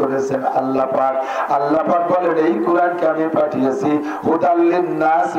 করেছেন আল্লাহ পাক। আল্লাহ পাক বলেন, এই কোরআনকে আমি পাঠিয়েছি হুদাল্লিন নাস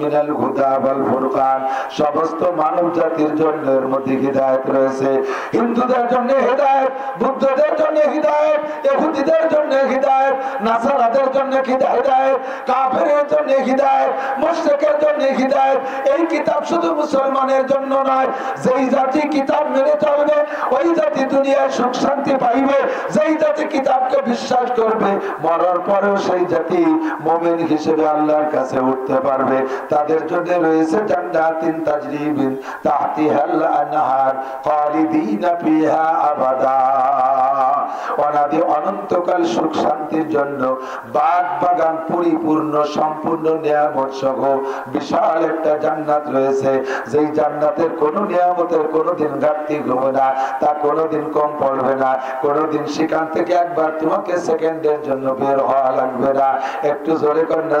মিনাল হুদা ওয়াল ফুরকান। সমস্ত মানব জাতির জন্য এর মধ্যে হিদায়াত রয়েছে। হিন্দুদের জন্য হিদায়াত, বুদ্ধদের জন্য হিদায়াত, ইহুদিদের জন্য হিদায়াত নাসারাদের জন্য হিদায়াত, কাফেরের জন্য হিদায়াত মুশরিকের জন্য হিদায়াত। এই কিতাব শুধু মুসলমানের জন্য নয়, যেই জাতি কিতাব মেনে চলবে, ওই জাতি দুনিয়ায় সুখ শান্তি পাইবে, যেই জাতি কিতাবকে বিশ্বাস করবে, মরার পরেও সেই জাতি মোমেন হিসেবে আল্লাহর কাছে উঠতে পারবে। তাদের জন্য রয়েছে জান্নাতিন তাজরিবিন তাহতিহাল আনহার খালিদিনা ফিহা আবাদা। অনাদি অনন্তকাল সুখ শান্তির জন্য বাগ বাগান পরিপূর্ণ, সম্পূর্ণ নিয়ামত সহ বিশাল একটা জান্নাত রয়েছে। যেই জান্নাতের কোনো নিয়ামতের কোনোদিন ঘাটতি হবে না, তা কোনোদিন কম পড়বে না। কোনোদিন সেখান থেকে একবার তোমাকে সেকেন্ডের জন্য বের হওয়া লাগবে না। একটু জোরে কন্যা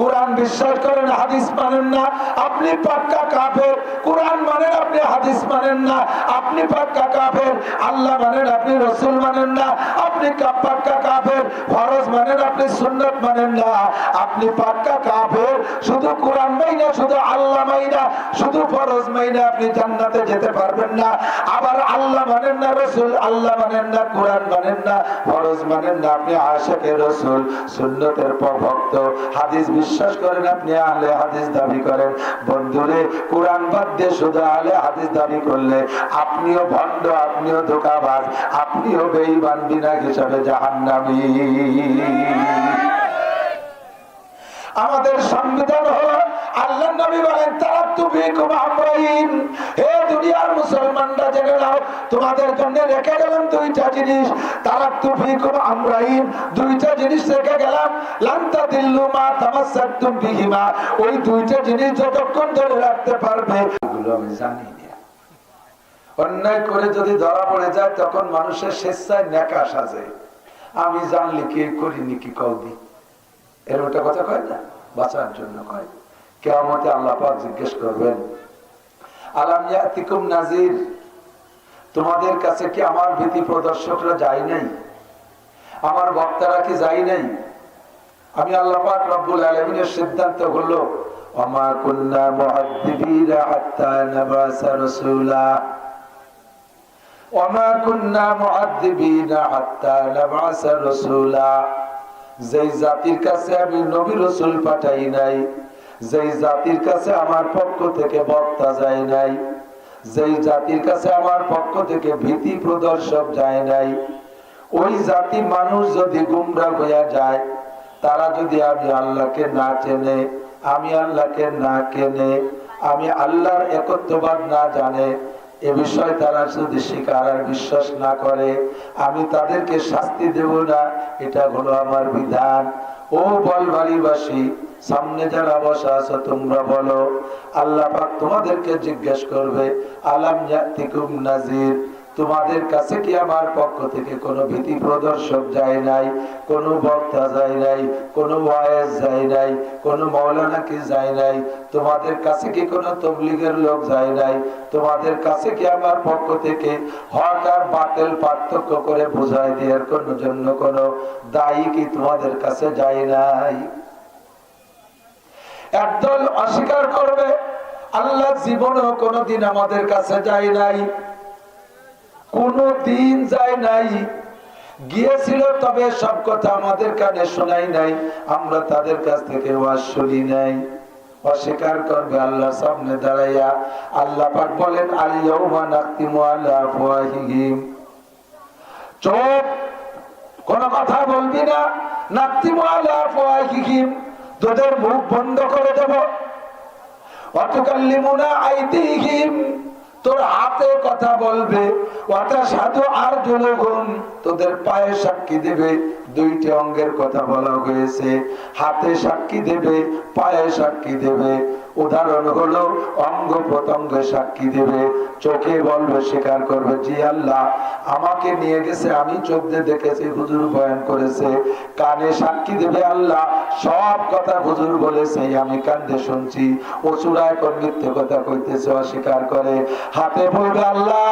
কোরআন বিশ্বাস করেন, হাদিস মানেন না। আপনি পাক্কা কাফের। কোরআন মানেন আপনি, হাদিস মানেন না। আপনি পাক্কা কাফের। আল্লাহ মানেন আপনি, রসুল মানেন না। আপনি পাক্কা কাফের। ফরজ মানেন আপনি, সুন্নত মানেন না। আপনি পাক্কা কাফের। শুধু কোরআন মাইনা শুধু আল্লাহ মাইনা শুধু ফরজ মাইনা আপনি জান্নাতে যেতে পারবেন না। আবার আল্লাহ মানেন না, রসুল আল্লাহ মানেন না, কোরআন মানেন না, ফরজ মানেন না। আপনি আশেকের রসুল, সুন্নতের প- ভক্ত হাদিস বিশ্বাস করেন আপনি আহলে হাদিস দাবি করেন। বন্ধুরে কোরআন বাদ দিয়ে শুধু আহলে হাদিস দাবি করলে আপনিও ভণ্ড আপনিও ধোকাবাজ আপনিও বেই বিনা হিসাবে জাহান্নামি। আমাদের সংবিধান হলো আল্লাহ নবী বলেন ফীকুম আমরাইন। হে দুনিয়ার মুসলমানরা, জেনে নাও, তোমাদের জন্য রেখে গেলাম দুইটা জিনিস। ফীকুম আমরাইন। দুইটা জিনিস রেখে গেলাম। লান তাদিল্লু মা বিহিমা। ওই দুইটা জিনিস যতক্ষণ ধরে রাখতে পারবে, এগুলো আমি জানি অন্যায় করে যদি ধরা পড়ে যায়, তখন মানুষের স্বেচ্ছায় নেকা সাজে আমি জানলে কি করিনি কি কৌদি এর ওটা কথা কয় না? বাঁচার জন্য কয় কেমতে আল্লাহ পাক জিজ্ঞেস করবেন, আলাম ইয়াতিকুম নাজির তোমাদের কাছে কি আমার ভীতি প্রদর্শকরা যায় নাই? আমার বক্তারা কি যায় নাই? আমি আল্লাহ পাক রব্বুল আলামিনের সিদ্ধান্ত হলো, ওমা কুন্না মুআদ্দিবিনা হাত্তা নাবাসা জাতির কাছে আমি নবী রসুল পাঠাই নাই যেই জাতির কাছে আমার পক্ষ থেকে বক্তা যায় নাই, যেই জাতির কাছে আমার পক্ষ থেকে ভীতি প্রদর্শক যায় নাই, ওই জাতি মানুষ যদি গুমরা হইয়া যায়, তারা যদি আমি আল্লাহকে না চেনে, আমি আল্লাহকে না কেনে, আমি আল্লাহর একত্ববাদ না জানে এ বিষয়ে তারা যদি স্বীকার আর বিশ্বাস না করে, আমি তাদেরকে শাস্তি দেব না। এটা হলো আমার বিধান। ও বল বাড়িবাসী সামনে যারা বসা আছো, তোমরা বলো, আল্লাহ পাক তোমাদেরকে জিজ্ঞেস করবে, আলাম নাজির? তোমাদের কাছে কি আমার পক্ষ থেকে কোনো ভীতি প্রদর্শক যায় নাই, কোনো বক্তা যায় নাই, কোনো ওয়ায়েজ যায় নাই, কোনো মৌলানা কি যায় নাই? তোমাদের কাছে কি কোনো তবলিগের লোক যায় নাই? তোমাদের কাছে কি আমার পক্ষ থেকে হক আর বাতিল পার্থক্য করে বোঝাই দেওয়ার কোন জন্য কোনো দায়ী কি তোমাদের কাছে যায় নাই? একদল অস্বীকার করবে, আল্লাহ জীবনও কোনোদিন আমাদের কাছে যায় নাই। কোনো দিন যায় নাই। গিয়েছিল, তবে সব কথা আমাদের কানে শোনাই নাই। আমরা তাদের কাছ থেকে ওয়াজ শুনি নাই। অস্বীকার করবে আল্লাহ সামনে দাঁড়াইয়া। আল্লাহ পাক বলেন চুপ কোন কথা বলবি না। আফওয়াহিহিম। তোদের মুখ বন্ধ করে দেব। অতুকাল্লিমুনা আইদিহিম তোর হাতে কথা বলবে ওটা সাধু আর জনগণ তোদের পায়ে সাক্ষী দেবে, দুইটি অঙ্গের কথা বলা হয়েছে। হাতে সাক্ষী দেবে, পায়ে সাক্ষী দেবে। উদাহরণ হলো, অঙ্গ প্রত্যঙ্গ সাক্ষী দেবে, চোখে বলবে, স্বীকার করবে, জি আল্লাহ, আমাকে নিয়ে গেছে, আমি চোখ দিয়ে দেখেছি, হুজুর বয়ান করেছে, কানে সাক্ষী দেবে আল্লাহ, সব কথা হুজুর বলেছে আমি কান্দে শুনছি ও চূড়ায় কোন মিথ্যে কথা কইতেছে, অস্বীকার করে, হাতে বলবে আল্লাহ,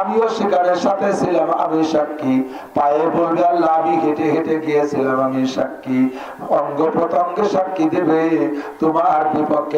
আমিও শিকারের সাথে ছিলাম, আমি সাক্ষী, পায়ে বলবে আল্লাহ, আমি হেঁটে হেঁটে গিয়েছিলাম, আমি সাক্ষী, অঙ্গ প্রত্যঙ্গে সাক্ষী দেবে, তোমার বিপক্ষে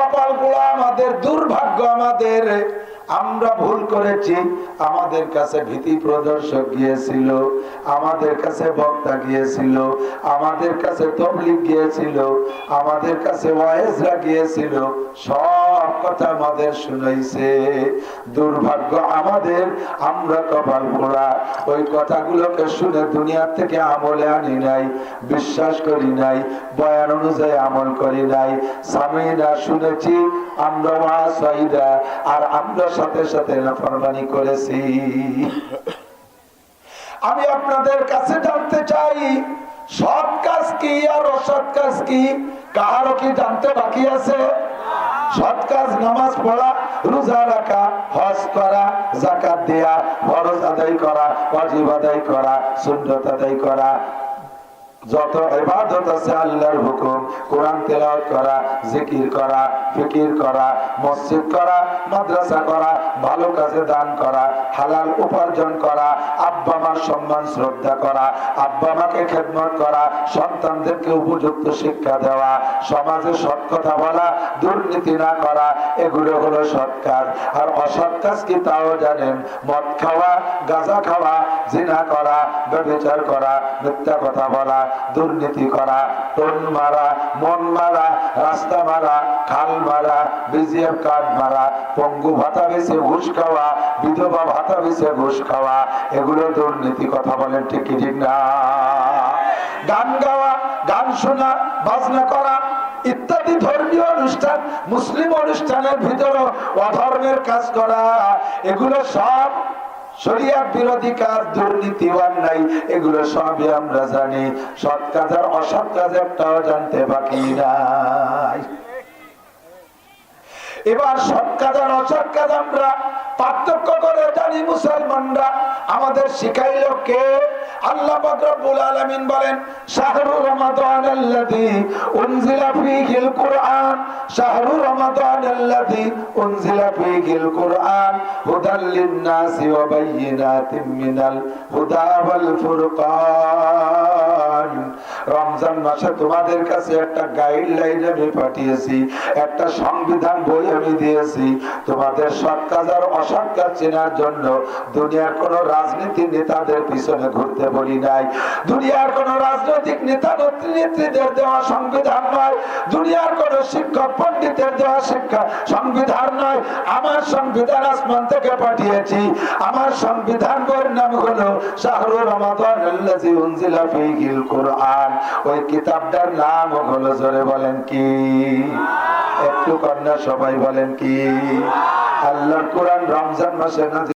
কপাল পোড়া আমাদের দুর্ভাগ্য আমাদের। আমরা ভুল করেছি। আমাদের কাছে ভীতি প্রদর্শক গিয়েছিল, আমাদের কাছে বক্তা গিয়েছিল, আমাদের কাছে তবলিগ গিয়েছিল, আমাদের কাছে ওয়াইজরা গিয়েছিল। সব কথা আমাদের শুনাইছে। দুর্ভাগ্য আমাদের, আমরা কপাল পোড়া। ওই কথাগুলোকে শুনে দুনিয়ার থেকে আমলে আনি নাই, বিশ্বাস করি নাই, বয়ান অনুযায়ী আমল করি নাই। সামিনা শুনেছি, আমরা ওয়াসাইরা আর আমরা সাথে সাথে নাফরমানি করেছি। আমি আপনাদের কাছে জানতে চাই, সৎ কাজ কি আর অসৎ কাজ কি? কারও কি জানতে বাকি আছে? সৎ কাজ নামাজ পড়া, রোজা রাখা, হজ করা জাকাত দেয়া, ফরজ আদায় করা, ওয়াজিব আদায় করা আদায় করা যত ইবাদত আছে আল্লাহর হুকুম, কোরআন তেলাওয়াত করা, জিকির করা, ফিকির করা, মসজিদ করা, মাদ্রাসা করা, ভালো কাজে দান করা, হালাল উপার্জন করা, আব্বা মার সম্মান শ্রদ্ধা করা, আব্বা মাকে খেদমত করা, সন্তানদেরকে উপযুক্ত শিক্ষা দেওয়া, সমাজে সৎ কথা বলা, দুর্নীতি না করা, এগুলো হলো সৎ কাজ। আর অসৎ কাজ কি তাও জানেন? মদ খাওয়া, গাঁজা খাওয়া, জিনা করা ব্যবচার করা, মিথ্যা কথা বলা দুর্নীতি করা টোন মারা মন মারা, রাস্তা মারা, খাল মারা বিজিএফ কার্ড মারা, পঙ্গু ভাতা বেছে ঘুষ খাওয়া, বিধবা ভাতা বেছে ঘুষ খাওয়া, এগুলো দুর্নীতি কথা বলেন ঠিক ঠিক না? গান গাওয়া, গান শোনা, বাজনা করা, ইত্যাদি ধর্মীয় অনুষ্ঠান, মুসলিম অনুষ্ঠানের ভিতরে অধর্মের কাজ করা, এগুলো সব শরিয়া বিরোধী কাজ, দুর্নীতি নাই এগুলো সবই আমরা জানি। সৎ কাজ আর অসৎ কাজ একটাও জানতে বাকি নাই। এবার সৎ কাজ আর অসৎ কাজ আমরা পার্থক্য করে জানি মুসলমানরা। আমাদের শিখাইল কে? আল্লাহ রব্বুল আলামিন বলেন, শাহরু রমাদান আল্লাযী উনজিলা ফীহিল কুরআন। শাহরু রমাদান আল্লাযী উনজিলা ফীহিল কুরআন। হুদাল লিন-নাসি ওয়া বায়িনাতিন মিনাল হুদা ওয়াল ফুরকান। রমজান মাসে তোমাদের কাছে একটা গাইডলাইন আমি পাঠিয়েছি, একটা সংবিধান বই আমি দিয়েছি। তোমাদের সৎ কাজ আর অসৎ কাজ চেনার জন্য দুনিয়ার কোন রাজনীতি নেতাদের পিছনে ঘুরতে বলি নাই। দুনিয়ার কোন রাজনৈতিক নেতা নেত্রীদের দেওয়া সংবিধান নয়। দুনিয়ার কোন শিক্ষক পণ্ডিতের দেওয়া শিক্ষা সংবিধান নয়। আমার সংবিধান আসমান থেকে পাঠিয়েছি। আমার সংবিধান বইয়ের নাম হলো শাহরুর রমাদান আল্লাযী উনজিলা ফীহিল কুরআন। ওই কিতাবটার নাম হলো জোরে বলেন কি? একটু কন্যা সবাই বলেন কি? আল্লাহর কোরআন রমজান মাসে